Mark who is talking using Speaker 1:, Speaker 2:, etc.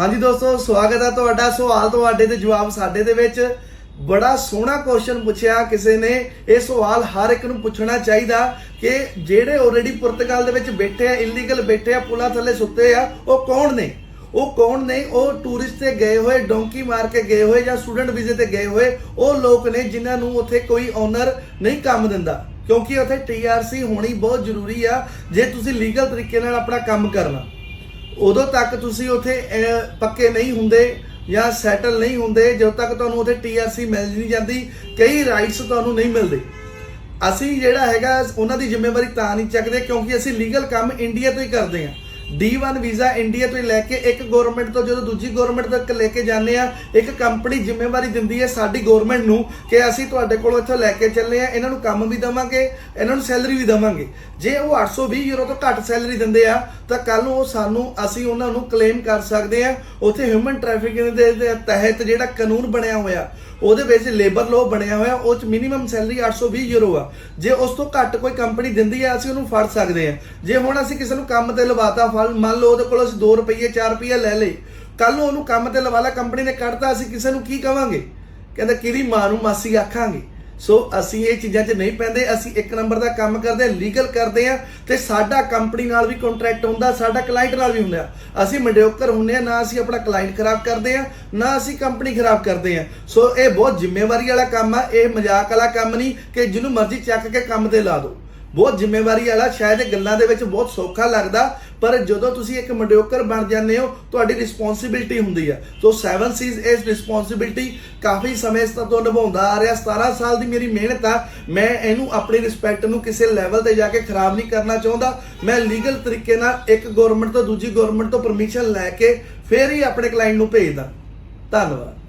Speaker 1: ਹਾਂਜੀ ਦੋਸਤੋ, ਸਵਾਗਤ ਹੈ ਤੁਹਾਡਾ ਸਵਾਲ ਤੁਹਾਡੇ ਤੇ, ਜਵਾਬ ਸਾਡੇ ਦੇ ਵਿੱਚ। ਬੜਾ ਸੋਹਣਾ ਕੁਐਸਚਨ ਪੁੱਛਿਆ ਕਿਸੇ ਨੇ। ਇਹ ਸਵਾਲ ਹਰ ਇੱਕ ਨੂੰ ਪੁੱਛਣਾ ਚਾਹੀਦਾ ਕਿ ਜਿਹੜੇ ਆਲਰੇਡੀ ਪੁਰਤਗਾਲ ਦੇ ਵਿੱਚ ਬੈਠੇ ਆ ਇਲੀਗਲ ਬੈਠੇ ਆ, ਪੁਲਾਂ ਥੱਲੇ ਸੁੱਤੇ ਆ, ਉਹ ਕੌਣ ਨੇ? ਉਹ ਕੌਣ ਨੇ? ਉਹ ਟੂਰਿਸਟ ਤੇ ਗਏ ਹੋਏ ਡੋਂਕੀ ਮਾਰ ਕੇ ਗਏ ਹੋਏ ਜਾਂ ਸਟੂਡੈਂਟ ਵੀਜ਼ੇ ਤੇ ਗਏ ਹੋਏ, ਉਹ ਲੋਕ ਨੇ ਜਿਨ੍ਹਾਂ ਨੂੰ ਉੱਥੇ ਕੋਈ ਓਨਰ ਨਹੀਂ ਕੰਮ ਦਿੰਦਾ। ਕਿਉਂਕਿ ਉੱਥੇ ਟੀਆਰਸੀ ਹੋਣੀ ਬਹੁਤ ਜ਼ਰੂਰੀ ਆ। ਜੇ ਤੁਸੀਂ ਲੀਗਲ ਤਰੀਕੇ ਨਾਲ ਆਪਣਾ ਕੰਮ ਕਰਨਾ। ਉਦੋਂ ਤੱਕ ਤੁਸੀਂ ਉੱਥੇ ਪੱਕੇ ਨਹੀਂ ਹੁੰਦੇ ਜਾਂ ਸੈਟਲ ਨਹੀਂ ਹੁੰਦੇ, ਜਦੋਂ ਤੱਕ ਤੁਹਾਨੂੰ ਉੱਥੇ ਟੀਆਰਸੀ ਮਿਲ ਨਹੀਂ ਜਾਂਦੀ, ਕਈ ਰਾਈਟਸ ਤੁਹਾਨੂੰ ਨਹੀਂ ਮਿਲਦੇ। ਅਸੀਂ ਜਿਹੜਾ ਹੈਗਾ, ਉਹਨਾਂ ਦੀ ਜ਼ਿੰਮੇਵਾਰੀ ਤਾਂ ਨਹੀਂ ਚੱਕਦੇ, ਕਿਉਂਕਿ ਅਸੀਂ ਲੀਗਲ ਕੰਮ ਇੰਡੀਆ ਤੋਂ ਹੀ ਕਰਦੇ ਹਾਂ। D1 ਵੀਜ਼ਾ ਇੰਡੀਆ ਤੋਂ ਹੀ ਲੈ ਕੇ ਇੱਕ ਗਵਰਨਮੈਂਟ ਤੋਂ, ਜਦੋਂ ਦੂਜੀ ਗਵਰਨਮੈਂਟ ਤੱਕ ਲੈ ਕੇ ਜਾਂਦੇ ਆ, ਇੱਕ ਕੰਪਨੀ ਜ਼ਿੰਮੇਵਾਰੀ ਦਿੰਦੀ ਹੈ ਸਾਡੀ ਗਵਰਨਮੈਂਟ ਨੂੰ ਕਿ ਅਸੀਂ ਤੁਹਾਡੇ ਕੋਲੋਂ ਇੱਥੋਂ ਲੈ ਕੇ ਚੱਲੇ ਆ, ਇਹਨਾਂ ਨੂੰ ਕੰਮ ਵੀ ਦਵਾਂਗੇ, ਇਹਨਾਂ ਨੂੰ ਸੈਲਰੀ ਵੀ ਦਵਾਂਗੇ। ਜੇ ਉਹ 820 ਯੂਰੋ ਤੋਂ ਘੱਟ ਸੈਲਰੀ ਦਿੰਦੇ ਆ, ਤਾਂ ਕੱਲ ਨੂੰ ਉਹ ਸਾਨੂੰ, ਅਸੀਂ ਉਹਨਾਂ ਨੂੰ ਕਲੇਮ ਕਰ ਸਕਦੇ ਆ, ਉੱਥੇ ਹਿਊਮਨ ਟ੍ਰੈਫਿਕਿੰਗ ਦੇ ਦੇ ਤਹਿਤ ਜਿਹੜਾ ਕਾਨੂੰਨ ਬਣਿਆ ਹੋਇਆ, ਉਹਦੇ ਵਿੱਚ ਲੇਬਰ ਲਾਅ ਬਣਿਆ ਹੋਇਆ, ਉਹ ਚ ਮਿਨੀਮਮ ਸੈਲਰੀ 820 ਯੂਰੋ ਆ। ਜੇ ਉਸ ਤੋਂ ਘੱਟ ਕੋਈ ਕੰਪਨੀ ਦਿੰਦੀ ਆ, ਅਸੀਂ ਉਹਨੂੰ ਫੜ ਸਕਦੇ ਆ। ਜੇ ਹੁਣ ਅਸੀਂ ਕਿਸੇ ਨੂੰ ਕੰਮ ਤੇ ਲਵਾਤਾ ਫਲ, ਮੰਨ ਲਓ ਉਹਦੇ ਕੋਲ ਅਸੀਂ 2 ਰੁਪਏ 4 ਰੁਪਏ ਲੈ ਲਏ। ਕੱਲ ਨੂੰ ਉਹਨੂੰ ਕੰਮ ਤੇ ਲਵਾ ਲਾ ਕੰਪਨੀ ਨੇ ਕੱਢਤਾ, ਅਸੀਂ ਕਿਸੇ ਨੂੰ ਕੀ ਕਵਾਂਗੇ? ਕਹਿੰਦਾ, ਕਿਹਦੀ ਮਾਂ ਨੂੰ ਮਾਸੀ ਆਖਾਂਗੇ? ਸੋ ਅਸੀਂ ਇਹ ਚੀਜ਼ਾਂ 'ਚ ਨਹੀਂ ਪੈਂਦੇ, ਅਸੀਂ ਇੱਕ ਨੰਬਰ ਦਾ ਕੰਮ ਕਰਦੇ ਆ ਲੀਗਲ ਕਰਦੇ ਆ ਤੇ ਸਾਡਾ ਕੰਪਨੀ ਨਾਲ ਵੀ ਕੰਟਰੈਕਟ ਹੁੰਦਾ, ਸਾਡਾ ਕਲਾਇੰਟ ਨਾਲ ਵੀ ਹੁੰਦਾ। ਅਸੀਂ ਮਡਿਓਕਰ ਹੁੰਨੇ ਆ ਨਾ ਅਸੀਂ ਆਪਣਾ ਕਲਾਇੰਟ ਖਰਾਬ ਕਰਦੇ ਆ ਨਾ ਅਸੀਂ ਕੰਪਨੀ ਖਰਾਬ ਕਰਦੇ ਆ ਸੋ ਇਹ ਬਹੁਤ ਜ਼ਿੰਮੇਵਾਰੀ ਵਾਲਾ ਕੰਮ ਆ, ਇਹ ਮਜ਼ਾਕ ਵਾਲਾ ਕੰਮ ਨਹੀਂ ਕਿ ਜਿਹਨੂੰ ਮਰਜ਼ੀ ਚੱਕ ਕੇ ਕੰਮ ਤੇ ਲਾ ਦਿਓ। ਬਹੁਤ ਜ਼ਿੰਮੇਵਾਰੀ ਵਾਲਾ, ਸ਼ਾਇਦ ਇਹ ਗੱਲਾਂ ਦੇ ਵਿੱਚ ਬਹੁਤ ਸੌਖਾ ਲੱਗਦਾ ਪਰ ਜਦੋਂ ਤੁਸੀਂ ਇੱਕ ਮਡਿਓਕਰ ਬਣ ਜਾਂਦੇ ਹੋ, ਤੁਹਾਡੀ ਰਿਸਪੌਂਸਿਬਿਲਟੀ ਹੁੰਦੀ ਆ। ਸੋ 7 ਸੀਜ਼ ਇਸ ਰਿਸਪੌਂਸਿਬਿਲਟੀ ਕਾਫੀ ਸਮੇਂ ਤੋਂ ਨਿਭਾਉਂਦਾ ਆ ਰਿਹਾ। 17 ਸਾਲ ਦੀ ਮੇਰੀ ਮਿਹਨਤ ਆ। ਮੈਂ ਇਹਨੂੰ ਆਪਣੀ ਰਿਸਪੈਕਟ ਨੂੰ ਕਿਸੇ ਲੈਵਲ ਤੇ ਜਾ ਕੇ ਖਰਾਬ ਨਹੀਂ ਕਰਨਾ ਚਾਹੁੰਦਾ। ਮੈਂ ਲੀਗਲ ਤਰੀਕੇ ਨਾਲ ਇੱਕ ਗਵਰਨਮੈਂਟ ਤੋਂ ਦੂਜੀ ਗਵਰਨਮੈਂਟ ਤੋਂ ਪਰਮਿਸ਼ਨ ਲੈ ਕੇ ਫਿਰ ਹੀ ਆਪਣੇ ਕਲਾਇੰਟ ਨੂੰ ਭੇਜਦਾ। ਧੰਨਵਾਦ।